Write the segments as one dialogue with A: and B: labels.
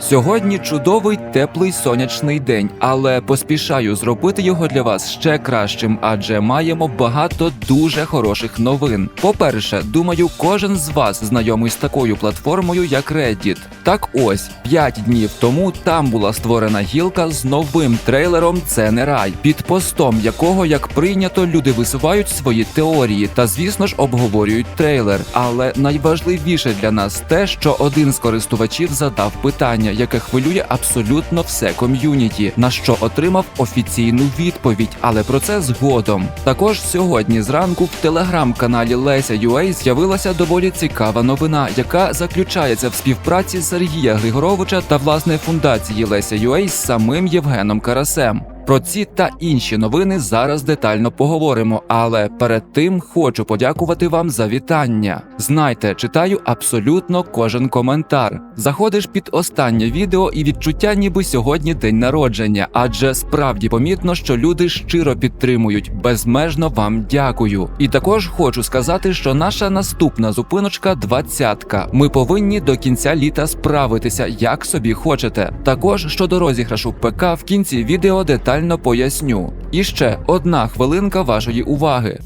A: Сьогодні чудовий теплий сонячний день, але поспішаю зробити його для вас ще кращим, адже маємо багато дуже хороших новин. По-перше, думаю, кожен з вас знайомий з такою платформою, як Reddit. Так ось 5 днів тому там була створена гілка з новим трейлером Це не рай, під постом якого, як прийнято, люди висувають свої теорії та, звісно ж, обговорюють трейлер. Але найважливіше для нас те, що один з користувачів задав питання, яке хвилює абсолютно все ком'юніті, на що отримав офіційну відповідь, але про це згодом. Також сьогодні зранку в телеграм-каналі Леся UA з'явилася доволі цікава новина, яка заключається в співпраці Сергія Григоровича та власне фундації Леся UA з самим Євгеном Карасем. Про ці та інші новини зараз детально поговоримо, але перед тим хочу подякувати вам за вітання. Знайте, читаю абсолютно кожен коментар. Заходиш під останнє відео і відчуття, ніби сьогодні день народження, адже справді помітно, що люди щиро підтримують. Безмежно вам дякую. І також хочу сказати, що наша наступна зупиночка двадцятка. Ми повинні до кінця літа справитися, як собі хочете. Також щодо розіграшу ПК в кінці відео детально поясню. І ще одна хвилинка вашої уваги.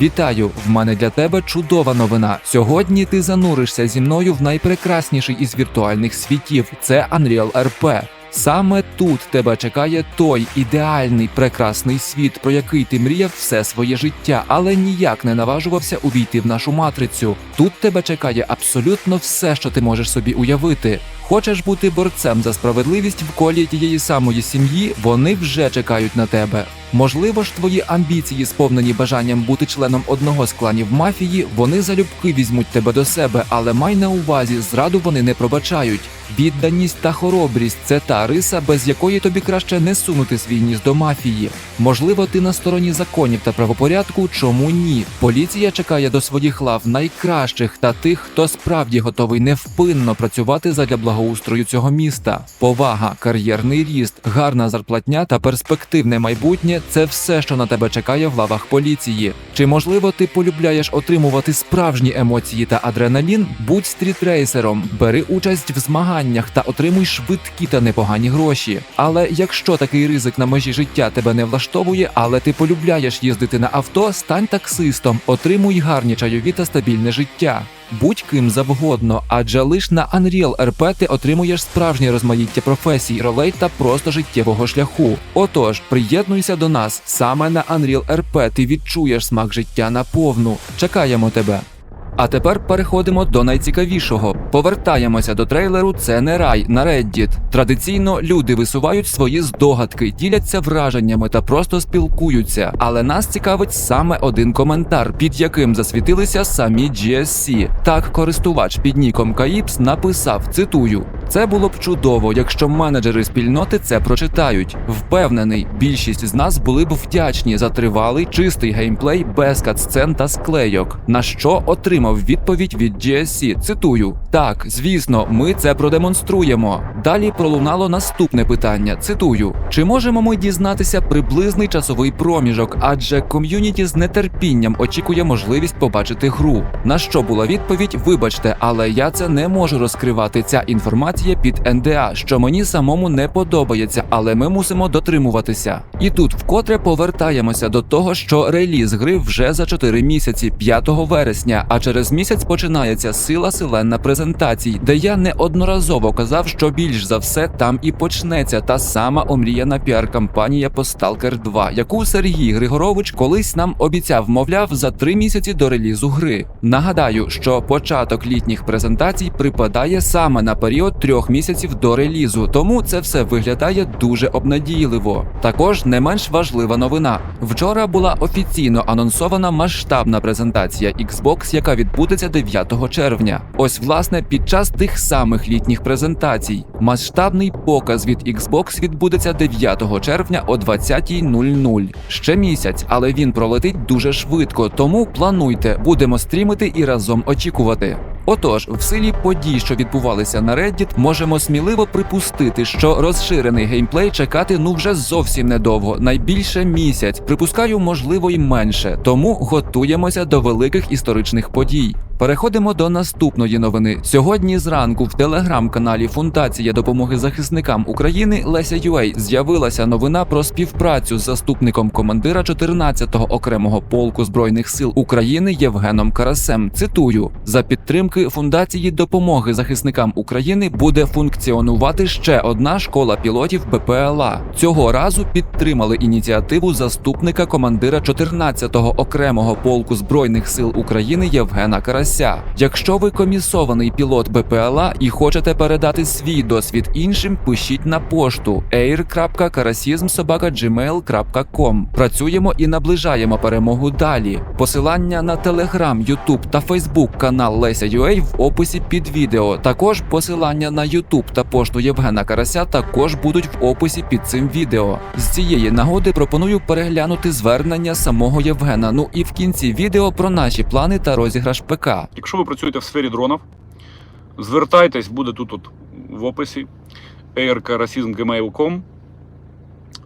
A: Вітаю! В мене для тебе чудова новина. Сьогодні ти зануришся зі мною в найпрекрасніший із віртуальних світів. Це Unreal RP. Саме тут тебе чекає той ідеальний прекрасний світ, про який ти мріяв все своє життя, але ніяк не наважувався увійти в нашу матрицю. Тут тебе чекає абсолютно все, що ти можеш собі уявити. Хочеш бути борцем за справедливість в колі тієї самої сім'ї, вони вже чекають на тебе. Можливо ж, твої амбіції, сповнені бажанням бути членом одного з кланів мафії, вони залюбки візьмуть тебе до себе, але май на увазі, зраду вони не пробачають. Відданість та хоробрість це та риса, без якої тобі краще не сунути свій ніс до мафії. Можливо, ти на стороні законів та правопорядку, чому ні? Поліція чекає до своїх лав найкращих та тих, хто справді готовий невпинно працювати задля благоустрою цього міста. Повага, кар'єрний ріст, гарна зарплатня та перспективне майбутнє це все, що на тебе чекає в лавах поліції. Чи можливо ти полюбляєш отримувати справжні емоції та адреналін? Будь стрітрейсером, бери участь в змаганнях та отримуй швидкі та непогані гроші. Але якщо такий ризик на межі життя тебе не влаштовує, але ти полюбляєш їздити на авто, стань таксистом, отримуй гарні чайові та стабільне життя. Будь ким завгодно, адже лиш на Unreal RP ти отримуєш справжнє розмаїття професій, ролей та просто життєвого шляху. Отож, приєднуйся до нас саме на Unreal RP ти відчуєш смак життя наповну. Чекаємо тебе. А тепер переходимо до найцікавішого. Повертаємося до трейлеру Це не рай на Reddit. Традиційно люди висувають свої здогадки, діляться враженнями та просто спілкуються. Але нас цікавить саме один коментар, під яким засвітилися самі GSC. Так, користувач під ніком Каїпс написав: цитую. Це було б чудово, якщо менеджери спільноти це прочитають. Впевнений, більшість з нас були б вдячні за тривалий чистий геймплей без катсцен та склейок. На що отримав відповідь від GSC. Цитую: так, звісно, ми це продемонструємо. Далі пролунало наступне питання. Цитую: чи можемо ми дізнатися приблизний часовий проміжок? Адже ком'юніті з нетерпінням очікує можливість побачити гру. На що була відповідь? Вибачте, але я це не можу розкривати. Ця інформація під НДА, що мені самому не подобається, але ми мусимо дотримуватися. І тут вкотре повертаємося до того, що реліз гри вже за 4 місяці, 5 вересня. А через місяць починається сила селена презентацій, де я неодноразово казав, що більш за все там і почнеться та сама омріяна піар-кампанія по Stalker 2, яку Сергій Григорович колись нам обіцяв, мовляв, за три місяці до релізу гри. Нагадаю, що початок літніх презентацій припадає саме на період трьох місяців до релізу, тому це все виглядає дуже обнадійливо. Також не менш важлива новина. Вчора була офіційно анонсована масштабна презентація Xbox, яка відбудеться 9 червня. Ось власне під час тих самих літніх презентацій. Масштабний показ від Xbox відбудеться 9 червня о 20.00. Ще місяць, але він пролетить дуже швидко, тому плануйте, будемо стрімити і разом очікувати. Отож, в силі подій, що відбувалися на Reddit, можемо сміливо припустити, що розширений геймплей чекати ну вже зовсім недовго, найбільше місяць. Припускаю, можливо, й менше. Тому готуємося до великих історичних подій. Переходимо до наступної новини. Сьогодні зранку в телеграм-каналі Фундація допомоги захисникам України Леся Юей з'явилася новина про співпрацю з заступником командира 14-го окремого полку збройних сил України Євгеном Карасем. Цитую: за підтримки фундації допомоги захисникам України буде функціонувати ще одна школа пілотів БПЛА. Цього разу підтримали ініціативу заступника командира 14-го окремого полку збройних сил України Євгена Карася. Якщо ви комісований пілот БПЛА і хочете передати свій досвід іншим, пишіть на пошту air.karasizmsobaka.gmail.com. Працюємо і наближаємо перемогу далі. Посилання на Телеграм, Ютуб та Фейсбук канал Леся Юей в описі під відео. Також посилання на Ютуб та пошту Євгена Карася також будуть в описі під цим відео. З цієї нагоди пропоную переглянути звернення самого Євгена. Ну і в кінці відео про наші плани та розіграш ПК.
B: Якщо ви працюєте в сфері дронів, звертайтесь, буде тут от в описі aircarasism.gmail.com.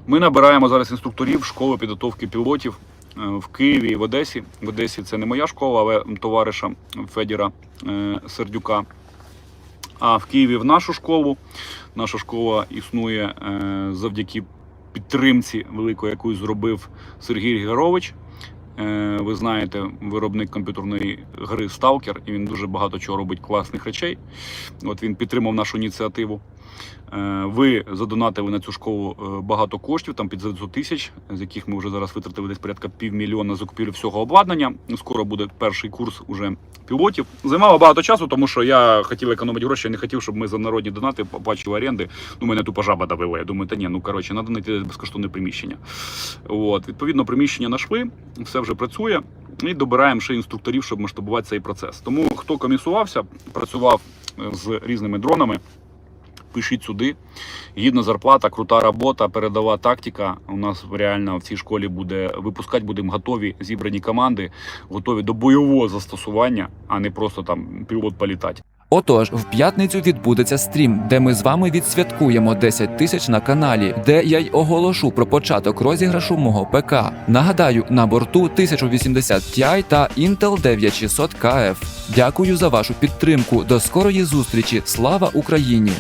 B: Ми набираємо зараз інструкторів школи підготовки пілотів е, в Києві і в Одесі. В Одесі це не моя школа, але товариша Федіра е, Сердюка. А в Києві в нашу школу. Наша школа існує е, завдяки підтримці великої, яку зробив Сергій Герович. Е, Ви знаєте, виробник комп'ютерної гри Сталкер, і він дуже багато чого робить класних речей. От він підтримав нашу ініціативу. Е, Ви задонатили на цю школу е, багато коштів, там під 900 тисяч, з яких ми вже зараз витратили десь порядка півмільйона закупівлю всього обладнання. Скоро буде перший курс уже пілотів. Займало багато часу, тому що я хотів економити гроші, я не хотів, щоб ми за народні донати оплачували оренди. Ну, мене тупо жаба давила. Я думаю, та ні, ну коротше, треба знайти безкоштовне приміщення. От, відповідно, приміщення знайшли, все вже працює. І добираємо ще інструкторів, щоб масштабувати цей процес. Тому хто комісувався, працював е, з різними дронами. Пишіть сюди. Гідна зарплата, крута робота, передова тактика. У нас реально в цій школі буде випускати, будемо готові, зібрані команди, готові до бойового застосування, а не просто там пілот політати.
A: Отож, в п'ятницю відбудеться стрім, де ми з вами відсвяткуємо 10 тисяч на каналі, де я й оголошу про початок розіграшу мого ПК. Нагадаю, на борту 1080 Ti та Intel 9600 KF. Дякую за вашу підтримку. До скорої зустрічі. Слава Україні!